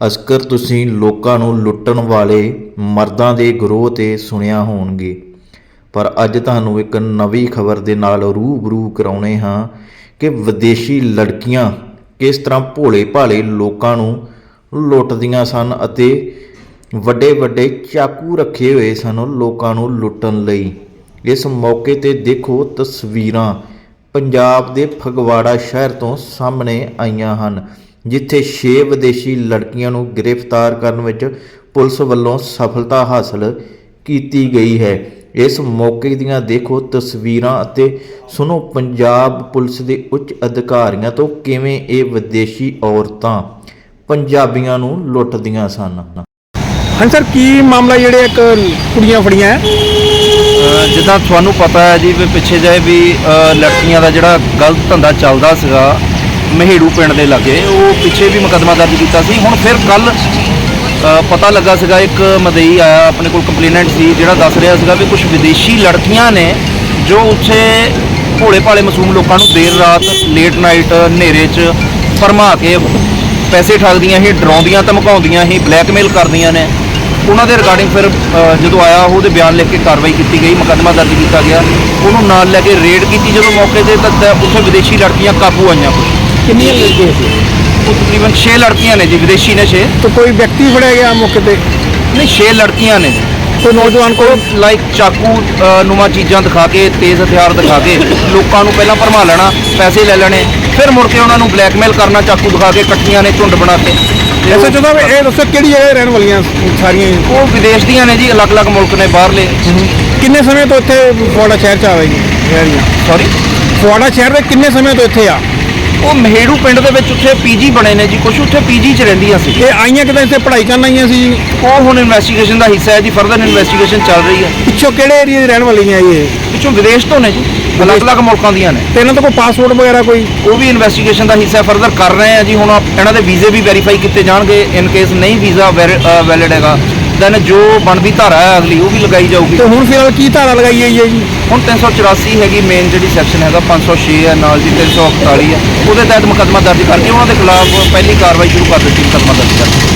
ਅਸਕਰ ਤੁਸੀਂ ਲੋਕਾਂ ਨੂੰ ਲੁੱਟਣ ਵਾਲੇ ਮਰਦਾਂ ਦੇ ਗਰੋਹ ਤੇ ਸੁਣਿਆ ਹੋਣਗੇ। ਪਰ ਅੱਜ ਤੁਹਾਨੂੰ ਇੱਕ ਨਵੀਂ ਖਬਰ ਦੇ ਨਾਲ ਰੂਬਰੂ ਕਰਾਉਣੇ ਹਾਂ ਕਿ ਵਿਦੇਸ਼ੀ ਲੜਕੀਆਂ ਕਿਸ ਤਰ੍ਹਾਂ ਭੋਲੇ ਭਾਲੇ ਲੋਕਾਂ ਨੂੰ ਲੁੱਟਦੀਆਂ ਸਨ ਅਤੇ ਵੱਡੇ ਵੱਡੇ ਚਾਕੂ ਰੱਖੇ ਹੋਏ ਸਨ ਲੋਕਾਂ ਨੂੰ ਲੁੱਟਣ ਲਈ। ਇਸ ਮੌਕੇ ਤੇ ਦੇਖੋ ਤਸਵੀਰਾਂ ਪੰਜਾਬ ਦੇ ਫਗਵਾੜਾ ਸ਼ਹਿਰ ਤੋਂ ਸਾਹਮਣੇ ਆਈਆਂ ਹਨ। ਜਿੱਥੇ 6 ਵਿਦੇਸ਼ੀ ਲੜਕੀਆਂ ਨੂੰ ਗ੍ਰਿਫਤਾਰ ਕਰਨ ਵਿੱਚ ਪੁਲਿਸ ਵੱਲੋਂ ਸਫਲਤਾ ਹਾਸਲ ਕੀਤੀ ਗਈ ਹੈ। ਇਸ ਮੌਕੇ ਦੀਆਂ ਦੇਖੋ ਤਸਵੀਰਾਂ ਅਤੇ ਸੁਣੋ ਪੰਜਾਬ ਪੁਲਿਸ ਦੇ ਉੱਚ ਅਧਿਕਾਰੀਆਂ ਤੋਂ ਕਿਵੇਂ ਇਹ ਵਿਦੇਸ਼ੀ ਔਰਤਾਂ ਪੰਜਾਬੀਆਂ ਨੂੰ ਲੁੱਟਦੀਆਂ ਸਨ। ਹਾਂ ਸਰ ਕੀ ਮਾਮਲਾ ਜਿਹੜੇ ਇੱਕ ਕੁੜੀਆਂ ਫੜੀਆਂ? ਹੈ ਜਿੱਦਾਂ ਤੁਹਾਨੂੰ ਪਤਾ ਹੈ ਜੀ ਵੀ ਪਿੱਛੇ ਜੇ ਵੀ ਲੜਕੀਆਂ ਦਾ ਜਿਹੜਾ ਗਲਤ ਧੰਦਾ ਚੱਲਦਾ ਸੀਗਾ ਮਹੇੜੂ ਪਿੰਡ ਦੇ ਲਾਗੇ। ਉਹ ਪਿੱਛੇ ਵੀ ਮੁਕੱਦਮਾ ਦਰਜ ਕੀਤਾ ਸੀ। ਹੁਣ ਫਿਰ ਕੱਲ ਪਤਾ ਲੱਗਾ ਸੀਗਾ, ਇੱਕ ਮਦਈ ਆਇਆ, ਆਪਣੇ ਕੋਲ ਕੰਪਲੇਨੈਂਟ ਸੀ, ਜਿਹੜਾ ਦੱਸ ਰਿਹਾ ਸੀਗਾ ਵੀ ਕੁਝ ਵਿਦੇਸ਼ੀ ਲੜਕੀਆਂ ਨੇ ਜੋ ਉੱਥੇ ਭੋਲੇ ਭਾਲੇ ਮਾਸੂਮ ਲੋਕਾਂ ਨੂੰ ਦੇਰ ਰਾਤ ਲੇਟ ਨਾਈਟ ਹਨੇਰੇ 'ਚ ਭਰਮਾ ਕੇ ਪੈਸੇ ਠੱਗਦੀਆਂ ਸੀ, ਡਰਾਉਂਦੀਆਂ, ਧਮਕਾਉਂਦੀਆਂ ਸੀ ਬਲੈਕਮੇਲ ਕਰਦੀਆਂ ਨੇ। ਉਹਨਾਂ ਦੇ ਰਿਗਾਰਡਿੰਗ ਫਿਰ ਜਦੋਂ ਆਇਆ, ਉਹਦੇ ਬਿਆਨ ਲਿਖ ਕੇ ਕਾਰਵਾਈ ਕੀਤੀ ਗਈ, ਮੁਕੱਦਮਾ ਦਰਜ ਕੀਤਾ ਗਿਆ। ਉਹਨੂੰ ਨਾਲ ਲੈ ਕੇ ਰੇਡ ਕੀਤੀ। ਜਦੋਂ ਮੌਕੇ ਤੇ ਤਾਂ ਤਾਂ ਉੱਥੇ ਵਿਦੇਸ਼ੀ ਲੜਕੀਆਂ ਕਾਬੂ ਆਈਆਂ ਕੁਝ ਕਿੰਨੀਆਂ ਲੜਕੀਆਂ ਸੀ? ਉਹ ਤਕਰੀਬਨ 6 ਲੜਕੀਆਂ ਨੇ ਜੀ ਵਿਦੇਸ਼ੀ ਨੇ 6 ਤੇ ਕੋਈ ਵਿਅਕਤੀ ਫੜਿਆ ਗਿਆ ਮੌਕੇ ਤੇ? ਨਹੀਂ 6 ਲੜਕੀਆਂ ਨੇ। ਕੋਈ ਨੌਜਵਾਨ ਕੋਲ ਲਾਈਕ ਚਾਕੂ ਨੁਮਾ ਚੀਜ਼ਾਂ ਦਿਖਾ ਕੇ ਤੇਜ਼ ਹਥਿਆਰ ਦਿਖਾ ਕੇ ਲੋਕਾਂ ਨੂੰ ਪਹਿਲਾਂ ਭਰਮਾ ਲੈਣਾ ਪੈਸੇ ਲੈ ਲੈਣੇ ਫਿਰ ਮੁੜ ਕੇ ਉਹਨਾਂ ਨੂੰ ਬਲੈਕਮੇਲ ਕਰਨਾ ਚਾਕੂ ਦਿਖਾ ਕੇ ਇਕੱਠੀਆਂ ਨੇ ਝੁੰਡ ਬਣਾ ਕੇ। ਐਸਾ ਚੋਦਾ ਇਹ ਦੱਸੋ ਕਿਹੜੀ ਜਗ੍ਹਾ ਰਹਿਣ ਵਾਲੀਆਂ ਸਾਰੀਆਂ? ਉਹ ਵਿਦੇਸ਼ ਦੀਆਂ ਨੇ ਜੀ ਅਲੱਗ-ਅਲੱਗ ਮੁਲਕ ਨੇ ਬਾਹਰਲੇ। ਕਿੰਨੇ ਸਮੇਂ ਤੋਂ ਇੱਥੇ ਫੁਆੜਾ ਸ਼ਹਿਰ 'ਚ ਆ ਰਹੀ ਰਹੀਆਂ? ਸੌਰੀ ਫੁਆੜਾ ਸ਼ਹਿਰ ਦੇ ਕਿੰਨੇ ਸਮੇਂ ਤੋਂ ਇੱਥੇ ਆ? ਉਹ ਮਹੇੜੂ ਪਿੰਡ ਦੇ ਵਿੱਚ ਉੱਥੇ ਪੀਜੀ ਬਣੇ ਨੇ ਜੀ ਕੁਝ ਉੱਥੇ ਪੀਜੀ 'ਚ ਰਹਿੰਦੀਆਂ ਸੀ। ਇਹ ਆਈਆਂ ਕਿਤੇ ਇੱਥੇ ਪੜ੍ਹਾਈ ਕਰਨ ਆਈਆਂ ਸੀ ਜੀ? ਉਹ ਹੁਣ ਇਨਵੈਸਟੀਗੇਸ਼ਨ ਦਾ ਹਿੱਸਾ ਹੈ ਜੀ ਫਰਦਰ ਇਨਵੈਸਟੀਗੇਸ਼ਨ ਚੱਲ ਰਹੀ ਹੈ। ਪਿੱਛੋਂ ਕਿਹੜੇ ਏਰੀਆ ਦੀ ਰਹਿਣ ਵਾਲੀਆਂ ਇਹ? ਪਿੱਛੋਂ ਵਿਦੇਸ਼ ਤੋਂ ਨੇ ਜੀ ਅਲੱਗ-ਅਲੱਗ ਮੁਲਕਾਂ ਦੀਆਂ ਨੇ। ਤੇ ਇਹਨਾਂ ਤੋਂ ਕੋਈ ਪਾਸਪੋਰਟ ਵਗੈਰਾ ਕੋਈ? ਉਹ ਵੀ ਇਨਵੈਸਟੀਗੇਸ਼ਨ ਦਾ ਹਿੱਸਾ ਫਰਦਰ ਕਰ ਰਹੇ ਆ ਜੀ ਹੁਣ ਆਪ- ਇਹਨਾਂ ਦੇ ਵੀਜ਼ੇ ਵੀ ਵੈਰੀਫਾਈ ਕੀਤੇ ਜਾਣਗੇ ਇਨ ਕੇਸ ਨਹੀਂ ਵੀਜ਼ਾ ਵੈਲਿਡ ਹੈਗਾ। ਦੈਨ ਜੋ ਬਣਦੀ ਧਾਰਾ ਹੈ ਅਗਲੀ ਉਹ ਵੀ ਲਗਾਈ ਜਾਊਗੀ। ਤੇ ਹੁਣ ਫਿਰ ਕੀ ਧਾਰਾ ਲਗਾਈ ਗਈ ਹੈ ਜੀ? ਹੁਣ 384 ਹੈਗੀ ਮੇਨ ਜਿਹੜੀ ਸੈਕਸ਼ਨ ਹੈਗਾ 506 ਹੈ ਨਾਲ ਜੀ 341 ਹੈ। ਉਹਦੇ ਤਹਿਤ ਮੁਕੱਦਮਾ ਦਰਜ ਕਰਕੇ ਉਹਨਾਂ ਦੇ ਖਿਲਾਫ ਪਹਿਲੀ ਕਾਰਵਾਈ ਸ਼ੁਰੂ ਕਰ ਦਿੱਤੀ ਮੁਕੱਦਮਾ ਦਰਜ ਕਰਕੇ।